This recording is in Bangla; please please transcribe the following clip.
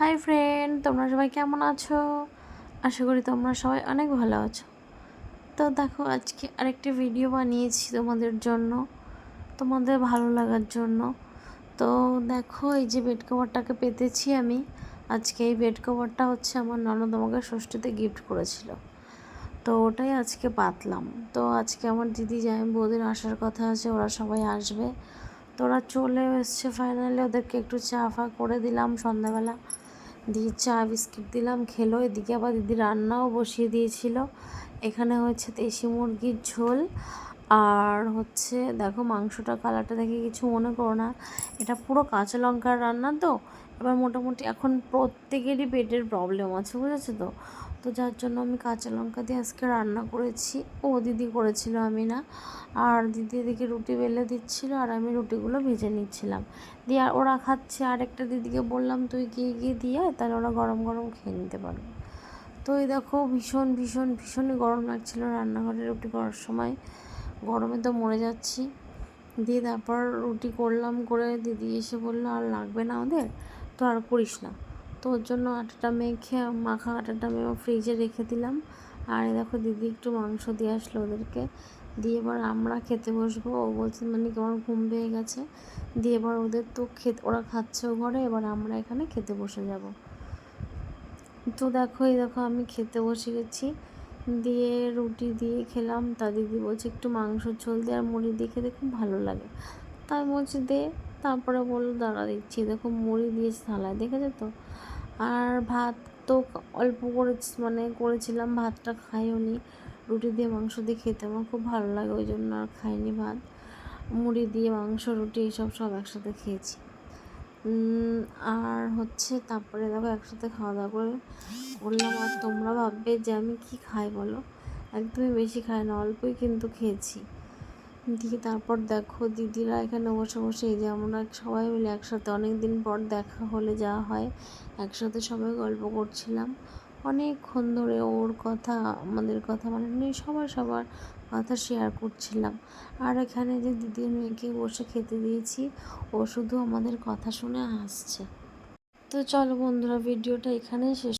হাই ফ্রেন্ড তোমরা সবাই কেমন আছো? আশা করি তোমরা সবাই অনেক ভালো আছো। তো দেখো, আজকে আরেকটি ভিডিও বানিয়েছি তোমাদের জন্য, তোমাদের ভালো লাগার জন্য। তো দেখো, এই যে বেড কভারটাকে পেতেছি আমি। আজকে এই বেড কভারটা হচ্ছে আমার ননদ আমাকে ষষ্ঠীতে গিফট করেছিল। তো ওটাই আজকে পাতলাম। তো আজকে আমার দিদি যাই বৌদির আসার কথা আছে, ওরা সবাই আসবে। তো ওরা চলে এসছে ফাইনালি ওদেরকে একটু চা ফা করে দিলাম সন্ধ্যাবেলা। দিয়ে চা, বিস্কিট দিলাম, খেলো। এদিকে আবার দিদি রান্নাও বসিয়ে দিয়েছিল। এখানে হচ্ছে দেশি মুরগির ঝোল। আর হচ্ছে, দেখো মাংসটা কালারটা দেখে কিছু মনে করো না। এটা পুরো কাঁচা লঙ্কার রান্না তো? এবার মোটামুটি এখন প্রত্যেকেরই পেটের প্রবলেম আছে, বুঝেছ তো? তো যার জন্য আমি কাঁচা লঙ্কা দিয়ে আজকে রান্না করেছি। ও দিদি করেছিল, আমি না। আর দিদি এদিকে রুটি বেলে দিচ্ছিল আর আমি রুটিগুলো ভেজে নিচ্ছিলাম। দিয়ে আর ওরা খাচ্ছে। আর একটা দিদিকে বললাম, তুই গিয়ে গিয়ে দিয়ে তাহলে ওরা গরম গরম খেয়ে নিতে পারবে। তো এই দেখো, ভীষণ ভীষণ, ভীষণই গরম লাগছিল রান্নাঘরে রুটি করার সময়। গরমে তো মরে যাচ্ছি। দিয়ে তারপর রুটি করলাম করে দিদি এসে বলল, আর লাগবে না আমাদের তো আর করিস না। তো ওর জন্য আটাটা মেখে, মাখা আটাটা মেখে ফ্রিজে রেখে দিলাম। আর দেখো দিদি একটু মাংস দিয়ে আসলো ওদেরকে। দিয়ে এবার আমরা খেতে বসবো। ও বলছে মানে কেমন ঘুম পেয়ে গেছে। দিয়ে এবার ওদের তো খেতে, ওরা খাচ্ছে ও ঘরে। এবার আমরা এখানে খেতে বসে যাব। তো দেখো, এই দেখো আমি খেতে বসে গেছি। দিয়ে রুটি দিয়ে খেলাম। তা দিদি বলছে, একটু মাংস ঝোল দিয়ে আর মুড়ি দিয়ে খেতে খুব ভালো লাগে। তাই বলছি, দে। তারপরে বলল, দাঁড়া দিচ্ছি, দেখো মুড়ি দিয়েছে থালায় দেখেছ তো? আর ভাত তো অল্প করে মানে করেছিলাম, ভাতটা খাইও নি রুটি দিয়ে মাংস দিয়ে খেতে আমার খুব ভালো লাগে, ওই জন্য আর খাইনি ভাত। মুড়ি দিয়ে মাংস, রুটি এইসব সব একসাথে খেয়েছি। আর হচ্ছে তারপরে দেখো একসাথে খাওয়া দাওয়া করে করলাম আর তোমরা ভাববে যে আমি কি খাই বলো? একদমই বেশি খাই না, অল্পই কিন্তু খেয়েছি। দিয়ে তারপর দেখো দিদিরা এখানে বসে বসে এই যে আমরা সবাই মিলে একসাথে অনেক দিন পর দেখা হলে যা হয়, একসাথে সবাই গল্প করছিলাম। অনেকক্ষণ ধরে ওর কথা, আমাদের কথা মানে সবার সবার কথা শেয়ার করছিলাম। আর এখানে যে দিদির মেয়েকে বসে খেতে দিয়েছি, ও শুধু আমাদের কথা শুনে হাসছে। তো চলো বন্ধুরা ভিডিওটা এখানেই শেষ